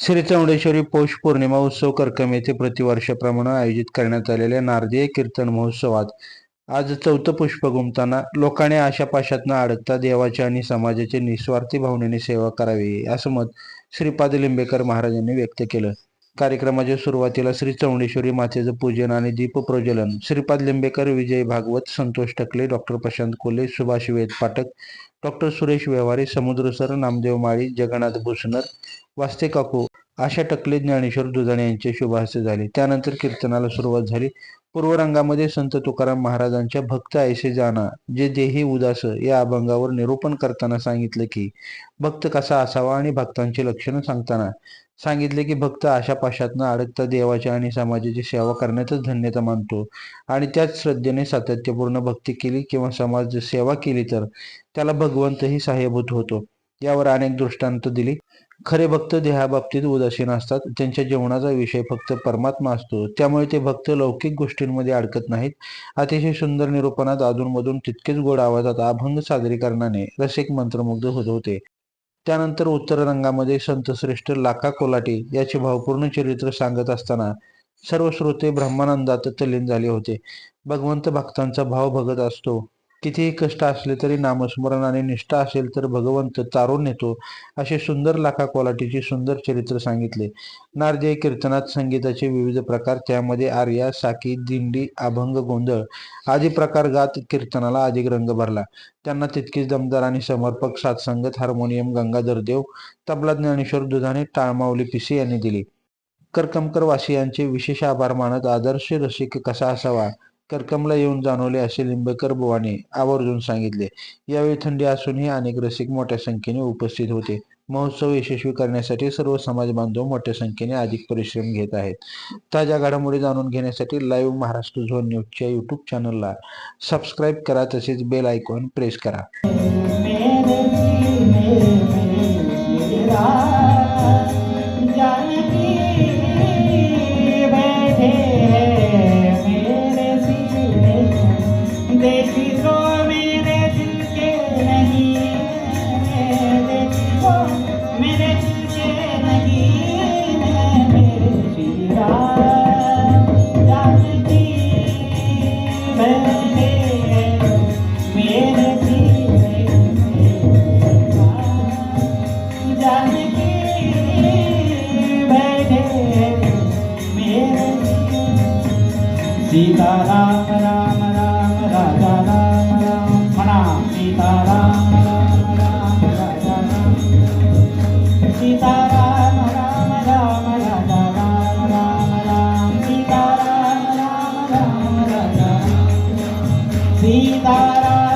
श्री चौंडेश्वरी पौष पौर्णिमा उत्सव करकम येथे प्रतिवर्षाप्रमाणे आयोजित करण्यात आलेल्या नारदीय कीर्तन महोत्सवात आज चौथं पुष्प घुमताना लोकांनी आशापाशातनं अडकता देवाच्या आणि समाजाची निस्वार्थी भावनेने सेवा करावी असं मत श्रीपाद लिंबेकर महाराजांनी व्यक्त केलं. कार्यक्रमाच्या सुरुवातीला श्री चौंडेश्वरी मातेचं पूजन आणि दीपप्रज्वलन. Shripad Limbekar Vijay Bhagwat Santosh Takle doctor Prashant Kole Subhash Ved Pathak doctor Suresh Vyavahare Samudra sir Namdev Mali Jagannath Bhusnar Vaste काकू अशा टकले ज्ञानेश्वर दुधाणे यांचे शुभारसे झाले. त्यानंतर कीर्तनाला सुरुवात झाली. पूर्वरंगामध्ये संत तुकाराम महाराजांच्या भक्त ऐसे जाना जे देही उदास या अभंगावर निरूपण करताना सांगितलं की भक्त कसा असावा आणि भक्तांची लक्षणं सांगताना. सांगितले की भक्त आशा पाशातनं अडकता देवाच्या आणि समाजाची सेवा करण्यातच धन्यता मानतो. आणि त्याच श्रद्धेने सातत्यपूर्ण भक्ती केली किंवा समाज सेवा केली तर त्याला भगवंतही सहाय्यभूत होतो. यावर अनेक दृष्टांत दिली. खरे भक्त देहाबाबतीत उदासीन असतात. त्यांच्या जीवनाचा विषय फक्त परमात्मा असतो. त्यामुळे ते भक्त लौकिक गोष्टींमध्ये अडकत नाहीत. अतिशय सुंदर निरूपणात अधूनमधून तितकेच गोड आवाजात अभंग सादरीकरणाने रसिक मंत्रमुग्ध होत होते. त्यानंतर उत्तर रंगामध्ये संतश्रेष्ठ लाका कोलाटे याचे भावपूर्ण चरित्र सांगत असताना सर्व श्रोते ब्रह्मानंदात तल्लीन झाले होते. भगवंत भक्तांचा भाव भगत असतो. कितीही कष्ट असले तरी नामस्मरण आणि निष्ठा असेल तर भगवंत तारून नेतो असे सुंदर लाखा क्वालिटीचे सुंदर चरित्र सांगितले. नारदीय कीर्तनात संगीताचे विविध प्रकार त्यामध्ये आर्या साकी दिंडी अभंग गोंधळ आदी प्रकार गात कीर्तनाला अधिक रंग भरला. त्यांना तितकीच दमदार आणि समर्पक सातसंगत हार्मोनियम गंगाधर देव तबला ज्ञानेश्वर दुधाने टाळमावली पिसे यांनी दिली. करकमकर वासियांचे विशेष आभार मानत आदर्श रसिक कसा असावा? करकमला येऊन जाणवले असे लिंबेकर बुवाने आवर्जून सांगितले. यावेळी थंडी असूनही अनेक रसिक मोठ्या संख्येने उपस्थित होते. महोत्सव यशस्वी करण्यासाठी सर्व समाज बांधव मोठ्या संख्येने अधिक परिश्रम घेत आहेत. ताज्या घडामोडी जाणून घेण्यासाठी लाईव्ह महाराष्ट्र झोन न्यूजच्या युट्यूब चॅनलला सबस्क्राईब करा तसेच बेल आयकॉन प्रेस करा. సీతారామ రామ రామ రాజా రామ రామ మన సీతారామ రామ రామ రాజా రామ సీతారామ రామ రామ రాజా రామ రామ రామ సీతారామ రామ రామ రాజా సీతారామ